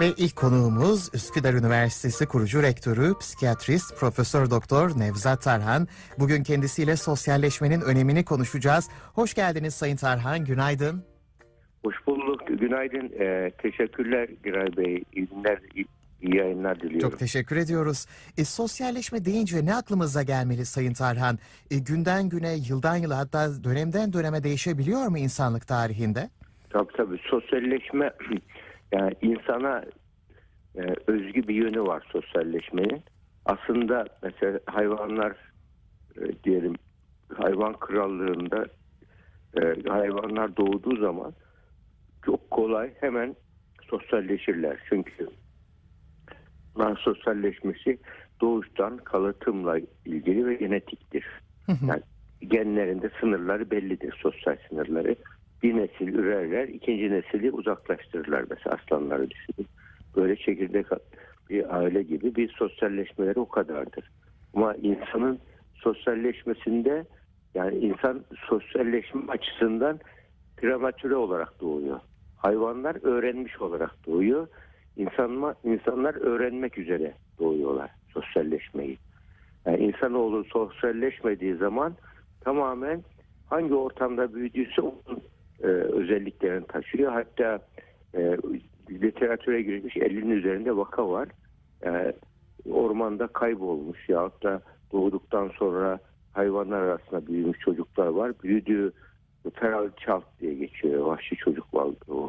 Ve ilk konuğumuz Üsküdar Üniversitesi kurucu rektörü, psikiyatrist Profesör Doktor Nevzat Tarhan. Bugün kendisiyle sosyalleşmenin önemini konuşacağız. Hoş geldiniz Sayın Tarhan, günaydın. Hoş bulduk. Günaydın. Ee, teşekkürler Giray Bey. İyi günler, iyi, yayınlar diliyorum. Çok teşekkür ediyoruz. E, sosyalleşme deyince ne aklımıza gelmeli Sayın Tarhan? E, günden güne, yıldan yıla hatta dönemden döneme değişebiliyor mu insanlık tarihinde? Tabii tabii. Sosyalleşme yani insana e, özgü bir yönü var sosyalleşmenin. Aslında mesela hayvanlar e, diyelim hayvan krallığında e, hayvanlar doğduğu zaman çok kolay hemen sosyalleşirler. Çünkü bunlar sosyalleşmesi doğuştan kalıtımla ilgili ve genetiktir. Yani genlerinde sınırları bellidir, sosyal sınırları. Bir nesil ürerler, ikinci nesili uzaklaştırırlar. Mesela aslanları düşünün. Böyle çekirdek bir aile gibi bir sosyalleşmeleri o kadardır. Ama insanın sosyalleşmesinde yani insan sosyalleşme açısından prematüre olarak doğuyor. Hayvanlar öğrenmiş olarak doğuyor. İnsanlar, insanlar öğrenmek üzere doğuyorlar sosyalleşmeyi. Yani insanoğlu sosyalleşmediği zaman tamamen hangi ortamda büyüdüyse onun e, özelliklerini taşıyor. Hatta e, literatüre girmiş 50'nin üzerinde vaka var. E, ormanda kaybolmuş yahut da doğduktan sonra hayvanlar arasında büyümüş çocuklar var. Büyüdüğü feral çalt diye geçiyor vahşi çocuk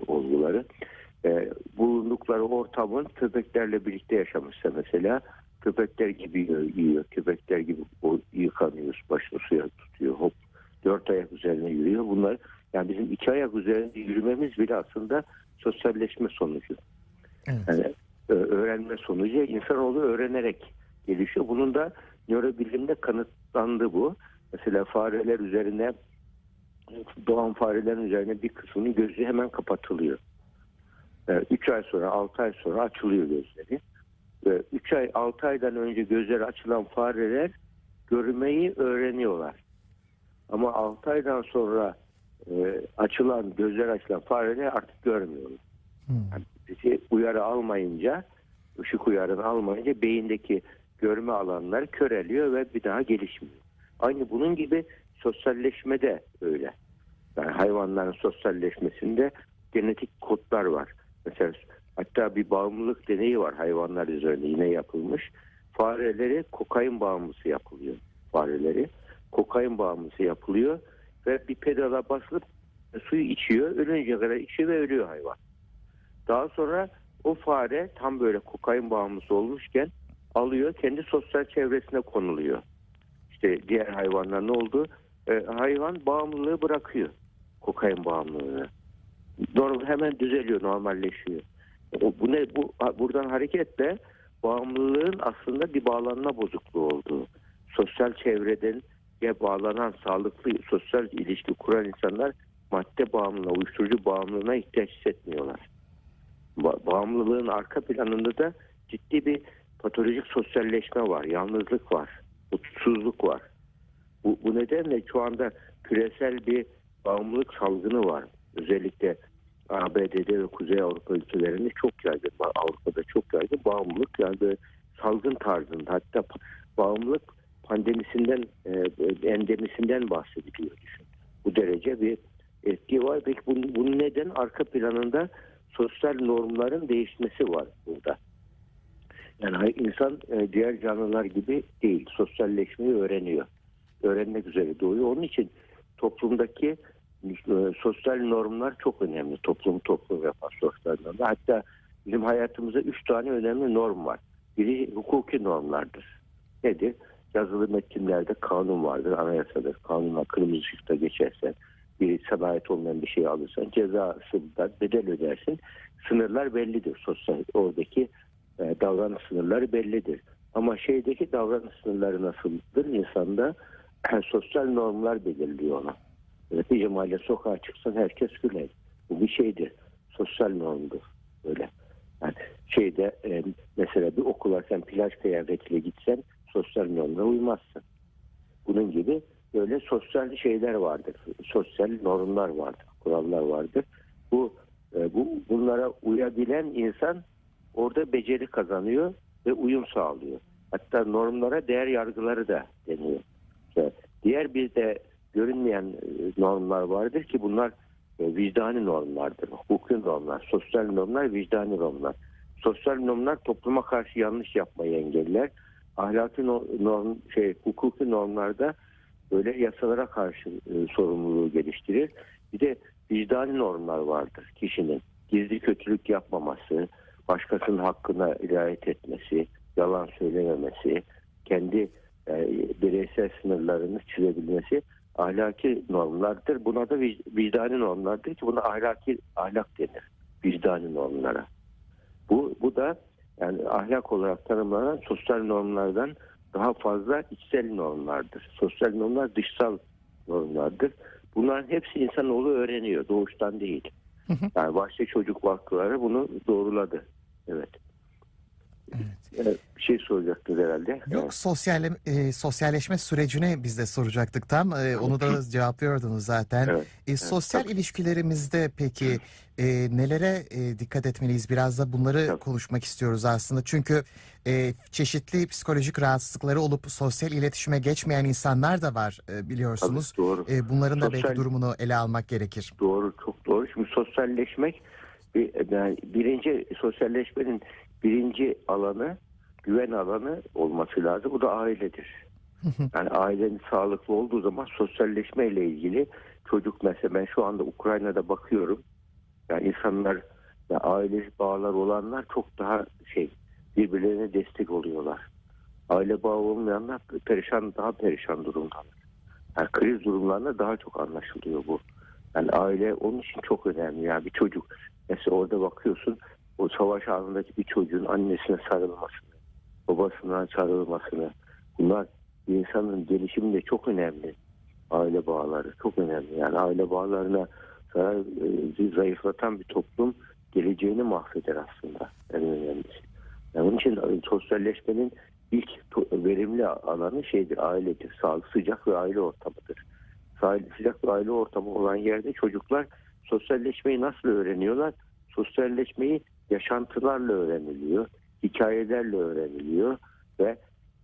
olguları. E, bulundukları ortamın köpeklerle birlikte yaşamışsa mesela köpekler gibi yiyor, köpekler gibi yıkanıyor, başını suya tutuyor, hop dört ayak üzerine yürüyor. Bunlar yani bizim iki ayak üzerinde yürümemiz bile aslında sosyalleşme sonucu. Evet. Yani öğrenme sonucu insanoğlu öğrenerek gelişiyor. Bunun da nörobilimde kanıtlandı bu. Mesela fareler üzerine doğan farelerin üzerine bir kısmının gözü hemen kapatılıyor. 3 ay sonra 6 ay sonra açılıyor gözleri. 3 ay 6 aydan önce gözleri açılan fareler görmeyi öğreniyorlar. Ama 6 aydan sonra e, açılan gözler açılan fareler artık görmüyorlar. Hmm. Yani bizi uyarı almayınca ışık uyarını almayınca beyindeki görme alanları köreliyor ve bir daha gelişmiyor. Aynı bunun gibi sosyalleşme de öyle. Yani hayvanların sosyalleşmesinde genetik kodlar var. Mesela hatta bir bağımlılık deneyi var hayvanlar üzerinde yine yapılmış. Fareleri kokain bağımlısı yapılıyor. Fareleri kokain bağımlısı yapılıyor ve bir pedala basılıp suyu içiyor. Ölünce kadar içiyor ve ölüyor hayvan. Daha sonra o fare tam böyle kokain bağımlısı olmuşken alıyor kendi sosyal çevresine konuluyor. İşte diğer hayvanlar ne oldu? Ee, hayvan bağımlılığı bırakıyor. Kokain bağımlılığını. Normal, hemen düzeliyor, normalleşiyor. O, bu ne? Bu buradan hareketle bağımlılığın aslında bir bağlanma bozukluğu olduğu. Sosyal çevreden ya bağlanan sağlıklı sosyal ilişki kuran insanlar madde bağımlılığına, uyuşturucu bağımlılığına ihtiyaç hissetmiyorlar. Ba- bağımlılığın arka planında da ciddi bir patolojik sosyalleşme var, yalnızlık var, mutsuzluk var. Bu, bu nedenle şu anda küresel bir bağımlılık salgını var. Özellikle ABD'de ve Kuzey Avrupa ülkelerinde çok yaygın. Avrupa'da çok yaygın bağımlılık yani salgın tarzında. Hatta bağımlılık pandemisinden, e, endemisinden bahsediliyor düşün. Bu derece bir etki var. Peki bunun, neden arka planında sosyal normların değişmesi var burada. Yani insan e, diğer canlılar gibi değil. Sosyalleşmeyi öğreniyor. Öğrenmek üzere doğuyor. Onun için toplumdaki e, sosyal normlar çok önemli. Toplum toplum yapar sosyal normlar. Hatta bizim hayatımızda üç tane önemli norm var. Biri hukuki normlardır. Nedir? Yazılı metinlerde kanun vardır, anayasadır. Kanunla kırmızı ışıkta geçersen, bir sana ait olmayan bir şey alırsan cezasından bedel ödersin. Sınırlar bellidir sosyal. Oradaki e, davranış sınırları bellidir. Ama şeydeki davranış sınırları nasıldır? İnsanda sosyal normlar belirliyor ona. Bir mahalle sokağa çıksan herkes güler. Bu bir şeydir. Sosyal normdur. Böyle. Yani şeyde e, mesela bir okula sen plaj kıyafetiyle gitsen sosyal normlara uymazsın. Bunun gibi böyle sosyal şeyler vardır. Sosyal normlar vardır. Kurallar vardır. Bu, e, bu bunlara uyabilen insan orada beceri kazanıyor ve uyum sağlıyor. Hatta normlara değer yargıları da deniyor. Diğer bir de görünmeyen e, normlar vardır ki bunlar e, vicdani normlardır. Hukuki normlar, sosyal normlar, vicdani normlar. Sosyal normlar topluma karşı yanlış yapmayı engeller. Ahlaki no- norm, şey, hukuki normlarda böyle yasalara karşı e, sorumluluğu geliştirir. Bir de vicdani normlar vardır kişinin. Gizli kötülük yapmaması, başkasının hakkına riayet etmesi, yalan söylememesi, kendi e, bireysel sınırlarını çizebilmesi ahlaki normlardır. Buna da vic- vicdani normlardır ki buna ahlaki ahlak denir. Vicdani normlara. Bu, bu da yani ahlak olarak tanımlanan sosyal normlardan daha fazla içsel normlardır. Sosyal normlar dışsal normlardır. Bunların hepsi insanoğlu öğreniyor. Doğuştan değil. Yani başta çocuk vakıfları bunu doğruladı. Evet. Evet, bir şey soracaktınız herhalde. Yok sosyal e, sosyalleşme sürecine biz de soracaktık tam. E, onu da cevaplıyordunuz zaten. Evet, E, sosyal tabii. ilişkilerimizde peki e, nelere e, dikkat etmeliyiz? Biraz da bunları Tabii. konuşmak istiyoruz aslında. Çünkü e, çeşitli psikolojik rahatsızlıkları olup sosyal iletişime geçmeyen insanlar da var e, Tabii, biliyorsunuz. doğru. E, bunların da Sosyal- belki durumunu ele almak gerekir. Doğru, çok doğru. Şimdi sosyalleşmek bir, yani birinci sosyalleşmenin birinci alanı güven alanı olması lazım. Bu da ailedir. Yani ailenin sağlıklı olduğu zaman sosyalleşme ile ilgili çocuk mesela ben şu anda Ukrayna'da bakıyorum. Yani insanlar ya aile bağlar olanlar çok daha şey birbirlerine destek oluyorlar. Aile bağı olmayanlar perişan daha perişan durumdalar. Yani kriz durumlarında daha çok anlaşılıyor bu. Yani aile onun için çok önemli. Yani bir çocuk mesela orada bakıyorsun o savaş anındaki bir çocuğun annesine sarılmasını, babasına sarılmasını bunlar insanın gelişiminde çok önemli. Aile bağları çok önemli. Yani aile bağlarına zarar, e, zayıflatan bir toplum geleceğini mahveder aslında en önemlisi. Yani onun için e, sosyalleşmenin ilk verimli alanı şeydir, ailedir. Sağlık, sıcak ve aile ortamıdır. Sıcak ve aile ortamı olan yerde çocuklar sosyalleşmeyi nasıl öğreniyorlar? Sosyalleşmeyi yaşantılarla öğreniliyor, hikayelerle öğreniliyor ve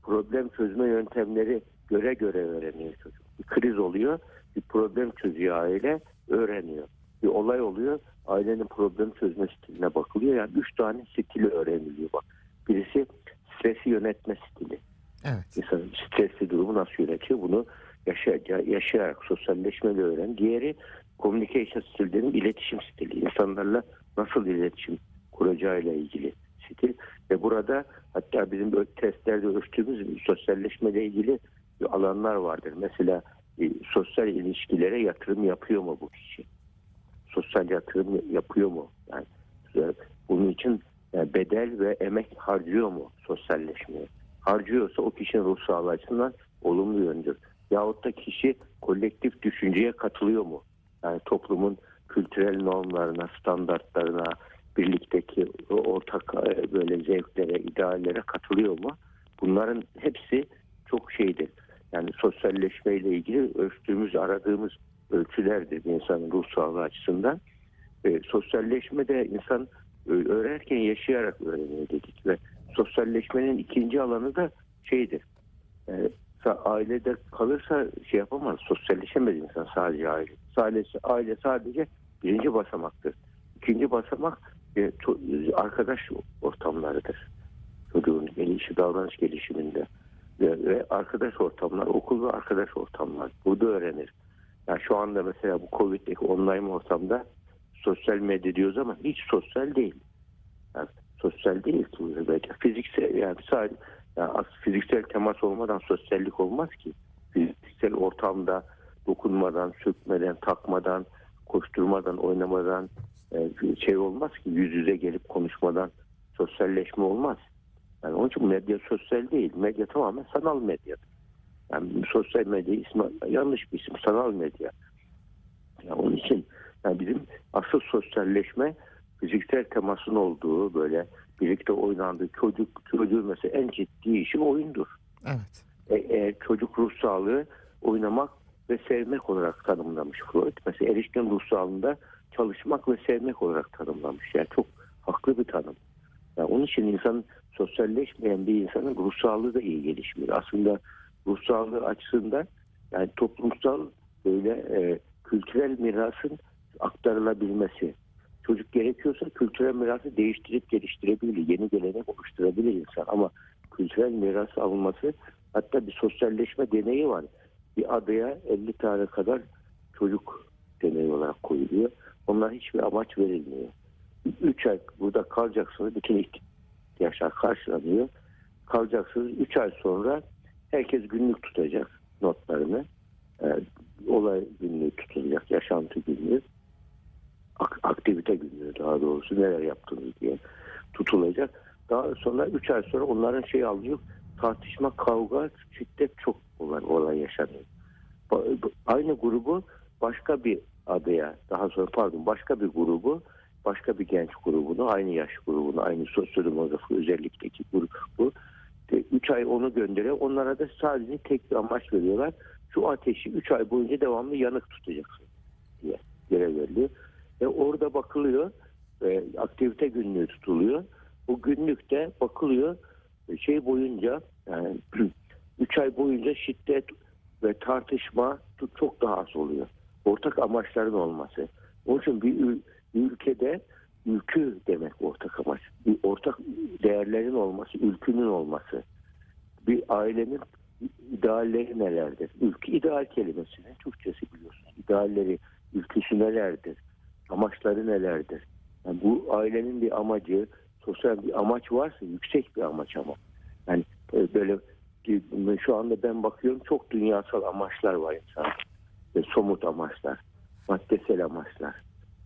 problem çözme yöntemleri göre göre öğreniyor çocuk. Bir kriz oluyor, bir problem çözüyor aile, öğreniyor. Bir olay oluyor, ailenin problem çözme stiline bakılıyor. Yani üç tane stili öğreniliyor bak. Birisi stresi yönetme stili. Evet. İnsanın stresli durumu nasıl yönetiyor bunu yaşayarak, yaşayarak sosyalleşmeyle öğren. Diğeri communication stillerinin iletişim stili. İnsanlarla nasıl iletişim kuracağıyla ilgili stil. Ve burada hatta bizim testlerde ölçtüğümüz sosyalleşmeyle ilgili alanlar vardır. Mesela e, sosyal ilişkilere yatırım yapıyor mu bu kişi? Sosyal yatırım yapıyor mu? Yani e, bunun için yani bedel ve emek harcıyor mu sosyalleşmeye? Harcıyorsa o kişinin ruh sağlığı açısından olumlu yöndür. Yahut da kişi kolektif düşünceye katılıyor mu? Yani toplumun kültürel normlarına, standartlarına, birlikteki ortak e, böyle zevklere, ideallere katılıyor mu? Bunların hepsi çok şeydir. Yani sosyalleşmeyle ilgili ölçtüğümüz, aradığımız ölçülerdir insanın ruh sağlığı açısından. E, sosyalleşmede insan e, öğrenirken yaşayarak öğreniyor dedik ve sosyalleşmenin ikinci alanı da şeydir. E, ailede kalırsa şey yapamaz, sosyalleşemez insan sadece aile. Sadece, aile sadece birinci basamaktır. İkinci basamak e, arkadaş ortamlarıdır. Çocuğun gelişi, davranış gelişiminde. Ve, arkadaş ortamlar, okul ve arkadaş ortamlar. Burada öğrenir. Yani şu anda mesela bu Covid'deki online ortamda sosyal medya diyoruz ama hiç sosyal değil. Yani sosyal değil ki medya. Fiziksel yani sadece yani fiziksel temas olmadan sosyallik olmaz ki. Fiziksel ortamda dokunmadan, sökmeden, takmadan, koşturmadan, oynamadan şey olmaz ki yüz yüze gelip konuşmadan sosyalleşme olmaz. Yani onun için medya sosyal değil. Medya tamamen sanal medya. Yani sosyal medya ismi yanlış bir isim. Sanal medya. Yani onun için yani bizim asıl sosyalleşme fiziksel temasın olduğu böyle birlikte oynandığı çocuk çocuğun mesela en ciddi işi oyundur. Evet. E, e, çocuk ruh sağlığı oynamak ve sevmek olarak tanımlamış Freud. Mesela erişkin ruh sağlığında çalışmak ve sevmek olarak tanımlamış. Yani çok haklı bir tanım. Yani onun için insan sosyalleşmeyen bir insanın ruh da iyi gelişmiyor. Aslında ruh açısından yani toplumsal böyle e, kültürel mirasın aktarılabilmesi. Çocuk gerekiyorsa kültürel mirası değiştirip geliştirebilir. Yeni gelenek oluşturabilir insan ama kültürel miras alınması hatta bir sosyalleşme deneyi var. Bir adaya 50 tane kadar çocuk deneyi olarak koyuluyor. Onlar hiçbir amaç verilmiyor. 3 ay burada kalacaksınız. Bütün ihtiyaçlar karşılanıyor. Kalacaksınız. 3 ay sonra herkes günlük tutacak notlarını. Ee, olay günlüğü tutulacak. Yaşantı günlüğü. Ak- aktivite günlüğü daha doğrusu neler yaptınız diye tutulacak. Daha sonra 3 ay sonra onların şey alıyor. Tartışma, kavga, şiddet çok olan olay yaşanıyor. Aynı grubu başka bir adaya daha sonra pardon başka bir grubu başka bir genç grubunu aynı yaş grubunu aynı sosyodemografik özellikteki grubu 3 ay onu gönderiyor. Onlara da sadece tek bir amaç veriyorlar. Şu ateşi 3 ay boyunca devamlı yanık tutacaksın diye görev veriliyor. Ve orada bakılıyor e, aktivite günlüğü tutuluyor. Bu günlükte bakılıyor şey boyunca yani 3 ay boyunca şiddet ve tartışma çok daha az oluyor. Ortak amaçların olması. Onun için bir, ül- bir ülkede ülkü demek ortak amaç. Bir ortak değerlerin olması, ülkünün olması. Bir ailenin idealleri nelerdir? Ülke ideal kelimesinin Türkçesi biliyorsunuz. İdealleri, ülküsü nelerdir? Amaçları nelerdir? Yani bu ailenin bir amacı, sosyal bir amaç varsa yüksek bir amaç ama. Yani böyle şu anda ben bakıyorum çok dünyasal amaçlar var insan. Ve somut amaçlar, maddesel amaçlar.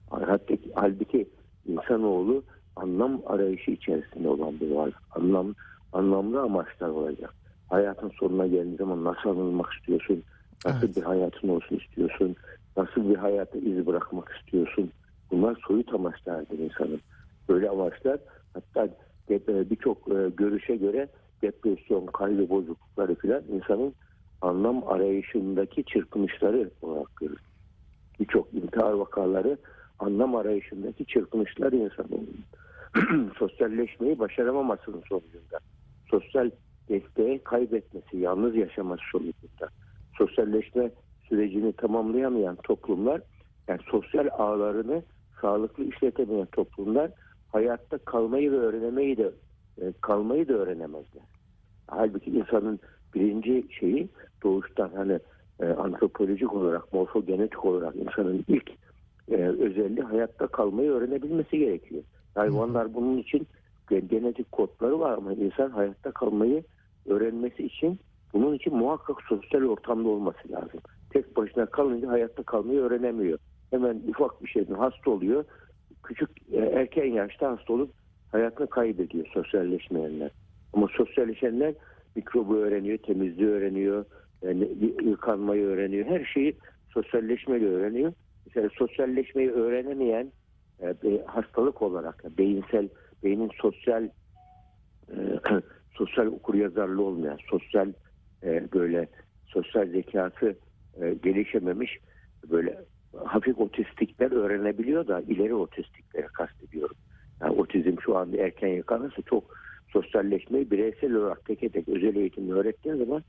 Hatta halbuki insanoğlu anlam arayışı içerisinde olan bir varlık. Anlam, anlamlı amaçlar olacak. Hayatın sonuna geldiği zaman nasıl anılmak istiyorsun? Nasıl Evet. bir hayatın olsun istiyorsun? Nasıl bir hayata iz bırakmak istiyorsun? Bunlar soyut amaçlardır insanın. Böyle amaçlar hatta de- birçok e, görüşe göre depresyon, kaygı bozuklukları filan insanın anlam arayışındaki çırpınışları olarak görülür. Birçok intihar vakaları anlam arayışındaki çırpınışlar insanın sosyalleşmeyi başaramamasının sonucunda. Sosyal desteği kaybetmesi, yalnız yaşaması sonucunda. Sosyalleşme sürecini tamamlayamayan toplumlar, yani sosyal ağlarını sağlıklı işletemeyen toplumlar hayatta kalmayı ve öğrenemeyi de e, kalmayı da öğrenemezler. Halbuki insanın birinci şeyi doğuştan hani e, antropolojik olarak, morfogenetik olarak insanın ilk e, özelliği hayatta kalmayı öğrenebilmesi gerekiyor. Hayvanlar bunun için gen- genetik kodları var ama insan hayatta kalmayı öğrenmesi için bunun için muhakkak sosyal ortamda olması lazım. Tek başına kalınca hayatta kalmayı öğrenemiyor. Hemen ufak bir şeyden hasta oluyor. Küçük e, erken yaşta hasta olup hayatını kaybediyor sosyalleşmeyenler. Ama sosyalleşenler mikrobu öğreniyor, temizliği öğreniyor, yani yıkanmayı öğreniyor. Her şeyi sosyalleşmeyle öğreniyor. Mesela sosyalleşmeyi öğrenemeyen e, hastalık olarak beyinsel beynin sosyal e, sosyal okuryazarlığı olmayan, sosyal e, böyle sosyal zekası e, gelişememiş böyle hafif otistikler öğrenebiliyor da ileri otistikleri kastediyorum. Yani otizm şu anda erken yakalanırsa çok sosyalleşmeyi bireysel olarak tek tek özel eğitimle öğrettiğin zaman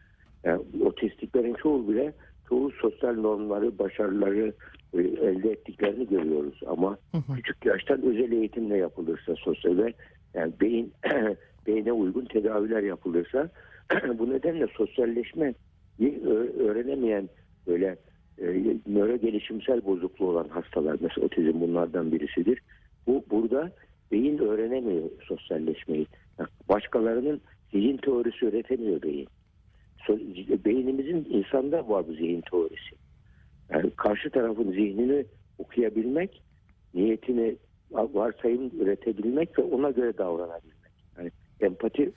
yani otistiklerin çoğu bile çoğu sosyal normları, başarıları e, elde ettiklerini görüyoruz. Ama küçük yaştan özel eğitimle yapılırsa sosyal ve yani beyin beyne uygun tedaviler yapılırsa bu nedenle sosyalleşme öğrenemeyen böyle e, nöro gelişimsel bozukluğu olan hastalar mesela otizm bunlardan birisidir. Bu burada beyin öğrenemiyor sosyalleşmeyi. Yani başkalarının zihin teorisi öğretemiyor beyin. Beynimizin insanda var bu zihin teorisi. Yani karşı tarafın zihnini okuyabilmek, niyetini varsayım üretebilmek ve ona göre davranabilmek. Yani empati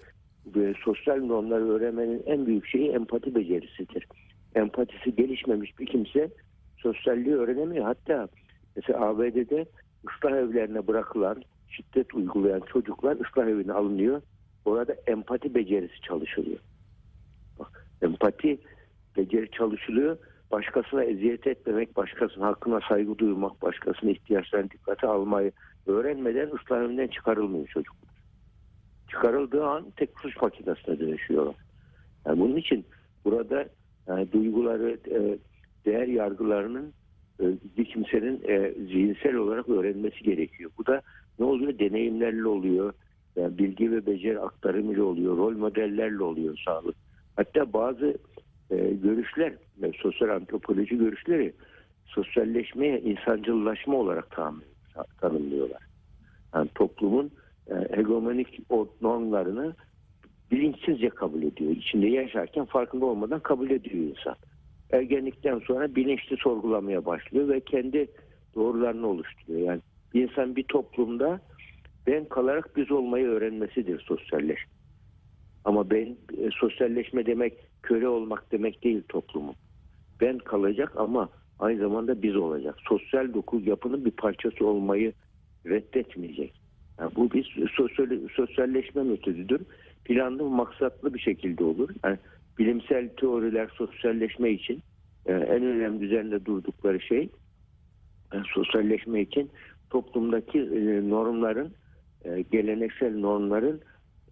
ve sosyal normları öğrenmenin en büyük şeyi empati becerisidir. Empatisi gelişmemiş bir kimse sosyalliği öğrenemiyor. Hatta mesela ABD'de ıslah evlerine bırakılan şiddet uygulayan çocuklar ıslah evine alınıyor. Orada empati becerisi çalışılıyor. Bak, empati beceri çalışılıyor. Başkasına eziyet etmemek, başkasının hakkına saygı duymak, başkasının ihtiyaçlarını dikkate almayı öğrenmeden ıslah evinden çıkarılmıyor çocuk. çıkarıldığı an tek suç makinesine dönüşüyorlar. Yani bunun için burada yani duyguları, e, değer yargılarının e, bir kimsenin e, zihinsel olarak öğrenmesi gerekiyor. Bu da ne oluyor? Deneyimlerle oluyor. Yani bilgi ve beceri aktarımıyla oluyor. Rol modellerle oluyor sağlık. Hatta bazı e, görüşler, e, sosyal antropoloji görüşleri sosyalleşmeye insancıllaşma olarak tanımlıyorlar. Yani toplumun e, hegemonik normlarını bilinçsizce kabul ediyor. İçinde yaşarken farkında olmadan kabul ediyor insan. Ergenlikten sonra bilinçli sorgulamaya başlıyor ve kendi doğrularını oluşturuyor. Yani bir insan bir toplumda ben kalarak biz olmayı öğrenmesidir sosyalleşme. Ama ben e, sosyalleşme demek köle olmak demek değil toplumun. Ben kalacak ama aynı zamanda biz olacak. Sosyal doku yapının bir parçası olmayı reddetmeyecek. Yani bu bir sosyal, sosyalleşme metodüdür. Planlı, maksatlı bir şekilde olur. Yani bilimsel teoriler sosyalleşme için e, en önemli üzerinde durdukları şey e, sosyalleşme için toplumdaki e, normların e, geleneksel normların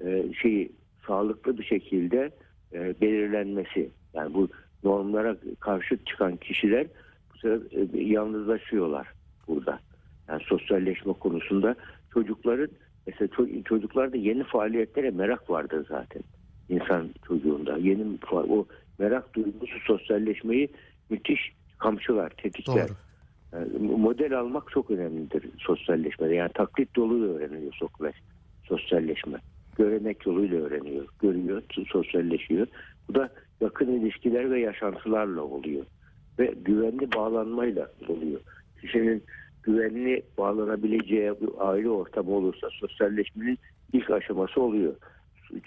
e, şeyi sağlıklı bir şekilde e, belirlenmesi. Yani bu normlara karşı çıkan kişiler bu sefer e, yalnızlaşıyorlar burada. Yani sosyalleşme konusunda çocukların mesela ço- çocuklarda yeni faaliyetlere merak vardır zaten insan çocuğunda. Yeni o merak duygusu sosyalleşmeyi müthiş kamçılar, tetikler. Doğru. Model almak çok önemlidir sosyalleşmede. Yani taklit yoluyla öğreniliyor sosyal- sosyalleşme. Görenek yoluyla öğreniyor. Görüyor, sosyalleşiyor. Bu da yakın ilişkiler ve yaşantılarla oluyor. Ve güvenli bağlanmayla oluyor. Kişinin güvenli bağlanabileceği bir aile ortamı olursa sosyalleşmenin ilk aşaması oluyor.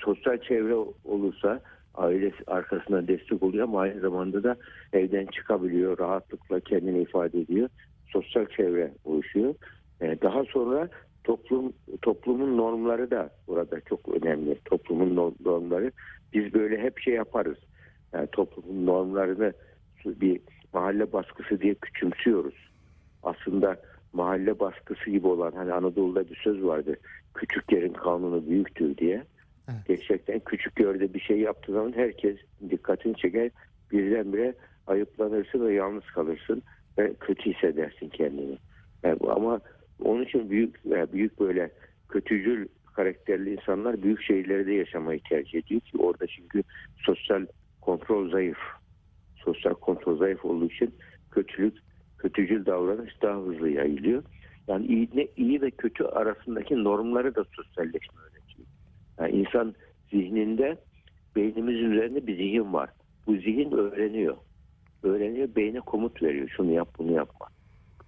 Sosyal çevre olursa ailesi arkasına destek oluyor ama aynı zamanda da evden çıkabiliyor, rahatlıkla kendini ifade ediyor. Sosyal çevre oluşuyor. Ee, Daha sonra toplum toplumun normları da burada çok önemli. Toplumun no- normları biz böyle hep şey yaparız. Yani toplumun normlarını bir mahalle baskısı diye küçümsüyoruz. Aslında mahalle baskısı gibi olan hani Anadolu'da bir söz vardı. Küçük yerin kanunu büyüktür diye. Evet. Gerçekten küçük yerde bir şey yaptığı zaman herkes dikkatini çeker. Birdenbire ayıplanırsın ve yalnız kalırsın ve kötü hissedersin kendini. Yani ama onun için büyük yani büyük böyle kötücül karakterli insanlar büyük şehirlerde yaşamayı tercih ediyor ki orada çünkü sosyal kontrol zayıf. Sosyal kontrol zayıf olduğu için kötülük, kötücül davranış daha hızlı yayılıyor. Yani iyi, ne, iyi ve kötü arasındaki normları da sosyalleşme. Yani insan zihninde beynimiz üzerinde bir zihin var. Bu zihin öğreniyor. Öğreniyor, beyne komut veriyor. Şunu yap, bunu yapma.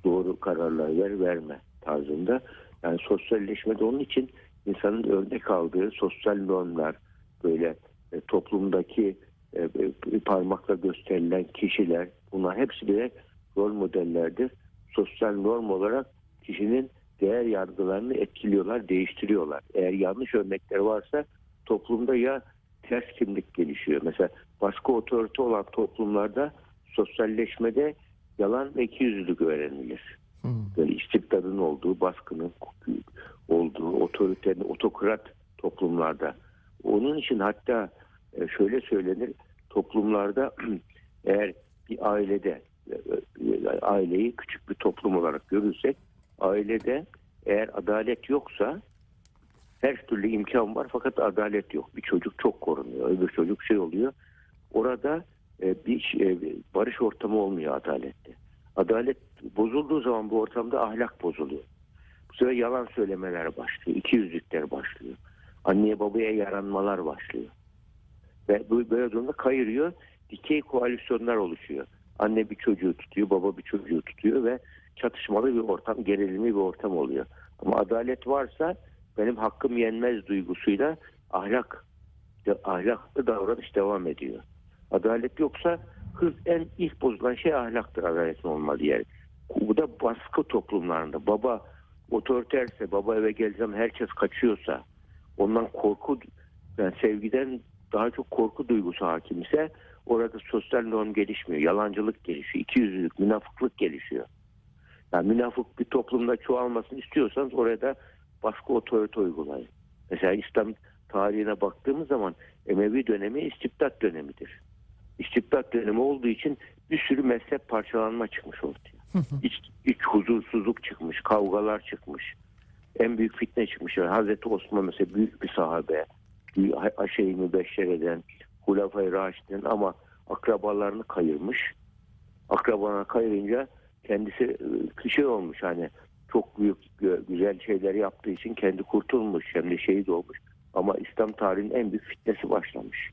Doğru kararlar ver, verme tarzında. Yani sosyalleşmede onun için insanın örnek aldığı sosyal normlar, böyle e, toplumdaki e, e, parmakla gösterilen kişiler, bunlar hepsi birer rol modellerdir. Sosyal norm olarak kişinin değer yargılarını etkiliyorlar, değiştiriyorlar. Eğer yanlış örnekler varsa toplumda ya ters kimlik gelişiyor. Mesela baskı otorite olan toplumlarda sosyalleşmede yalan ve ikiyüzlülük öğrenilir. Hmm. Böyle istibdadın olduğu, baskının olduğu, otoritenin, otokrat toplumlarda. Onun için hatta e, şöyle söylenir, toplumlarda eğer bir ailede, e, aileyi küçük bir toplum olarak görürsek, ailede eğer adalet yoksa her türlü imkan var fakat adalet yok. Bir çocuk çok korunuyor, öbür çocuk şey oluyor. Orada e, bir şey- barış ortamı olmuyor adalette. Adalet bozulduğu zaman bu ortamda ahlak bozuluyor. Bu sefer yalan söylemeler başlıyor. İkiyüzlükler başlıyor. Anneye babaya yaranmalar başlıyor. Ve bu böyle durumda kayırıyor. Dikey koalisyonlar oluşuyor. Anne bir çocuğu tutuyor, baba bir çocuğu tutuyor ve çatışmalı bir ortam, gerilimli bir ortam oluyor. Ama adalet varsa benim hakkım yenmez duygusuyla ahlak ahlaklı davranış devam ediyor. Adalet yoksa hız en ilk bozulan şey ahlaktır adaletin olmadığı yer. Bu da baskı toplumlarında. Baba otoriterse, baba eve geleceğim herkes kaçıyorsa, ondan korku, yani sevgiden daha çok korku duygusu hakimse orada sosyal norm gelişmiyor. Yalancılık gelişiyor. ikiyüzlülük, münafıklık gelişiyor. Yani münafık bir toplumda çoğalmasını istiyorsanız orada baskı otorite uygulayın. Mesela İslam tarihine baktığımız zaman Emevi dönemi istibdat dönemidir. İstibdat dönemi olduğu için bir sürü mezhep parçalanma çıkmış ortaya. İç, iç huzursuzluk çıkmış, kavgalar çıkmış. En büyük fitne çıkmış. Yani Hazreti Osman mesela büyük bir sahabe. Aşeyi mübeşşer eden, Hulafay Raşid'in ama akrabalarını kayırmış. Akrabalarını kayırınca kendisi e, şey olmuş hani çok büyük güzel şeyler yaptığı için kendi kurtulmuş hem de şehit olmuş. Ama İslam tarihinin en büyük fitnesi başlamış.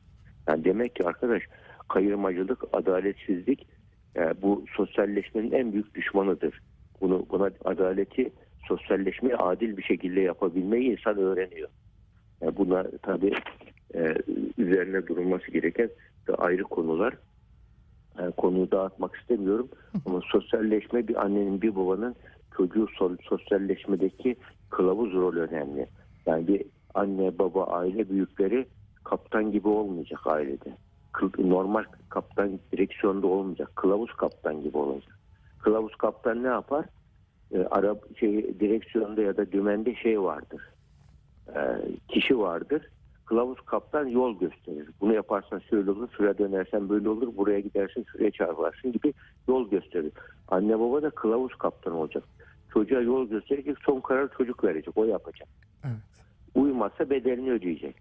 Yani demek ki arkadaş kayırmacılık, adaletsizlik e, bu sosyalleşmenin en büyük düşmanıdır. Bunu buna adaleti, sosyalleşmeyi adil bir şekilde yapabilmeyi insan öğreniyor. Yani buna tabii e, üzerine durulması gereken de ayrı konular. E, konuyu dağıtmak istemiyorum ama sosyalleşme bir annenin bir babanın çocuğu so- sosyalleşmedeki kılavuz rolü önemli. Yani bir anne baba aile büyükleri kaptan gibi olmayacak ailede. Normal kaptan direksiyonda olmayacak. Kılavuz kaptan gibi olacak. Kılavuz kaptan ne yapar? E, ara şey direksiyonda ya da dümende şey vardır. E, kişi vardır. Kılavuz kaptan yol gösterir. Bunu yaparsan şöyle olur, şuraya dönersen böyle olur, buraya gidersin, şuraya çarparsın gibi yol gösterir. Anne baba da kılavuz kaptan olacak. Çocuğa yol gösterecek, son karar çocuk verecek, o yapacak. Evet. Uymazsa bedelini ödeyecek.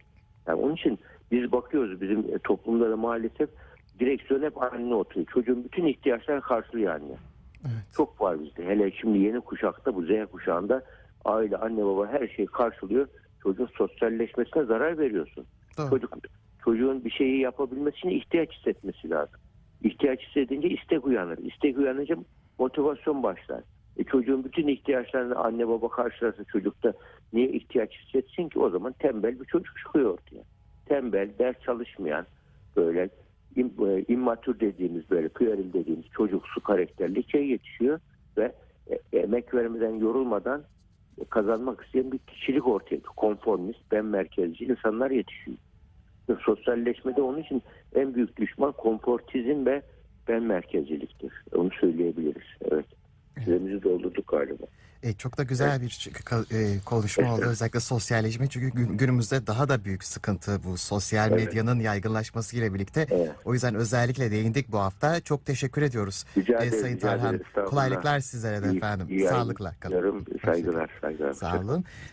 Yani onun için biz bakıyoruz bizim toplumda da maalesef direksiyon hep anne oturuyor. Çocuğun bütün ihtiyaçlarını karşılıyor anne. Evet. Çok var bizde. Hele şimdi yeni kuşakta bu Z kuşağında aile, anne baba her şeyi karşılıyor. Çocuğun sosyalleşmesine zarar veriyorsun. Doğru. Çocuk çocuğun bir şeyi yapabilmesi için ihtiyaç hissetmesi lazım. İhtiyaç hissedince istek uyanır. İstek uyanınca motivasyon başlar. E çocuğun bütün ihtiyaçlarını anne baba karşılarsa çocukta niye ihtiyaç hissetsin ki o zaman tembel bir çocuk çıkıyor ortaya. Tembel, ders çalışmayan, böyle im, e, immatür dediğimiz böyle pueril dediğimiz çocuksu karakterli şey yetişiyor ve e, emek vermeden yorulmadan kazanmak isteyen bir kişilik ortaya çıkıyor. Konformist, ben merkezci insanlar yetişiyor. Sosyalleşmede onun için en büyük düşman konfortizm ve ben merkezciliktir. Onu söyleyebiliriz. Evet. Süremizi doldurduk galiba. E, çok da güzel bir e, konuşma oldu özellikle sosyalleşme çünkü gün- günümüzde daha da büyük sıkıntı bu sosyal Evet. medyanın yaygınlaşması ile birlikte. Evet. O yüzden özellikle değindik bu hafta. Çok teşekkür ediyoruz. Rica E, ederim. Sayın Tarhan kolaylıklar sizlere de İyi- efendim. iyi Sağlıkla kalın. Saygılar, saygılar. Sağ olun.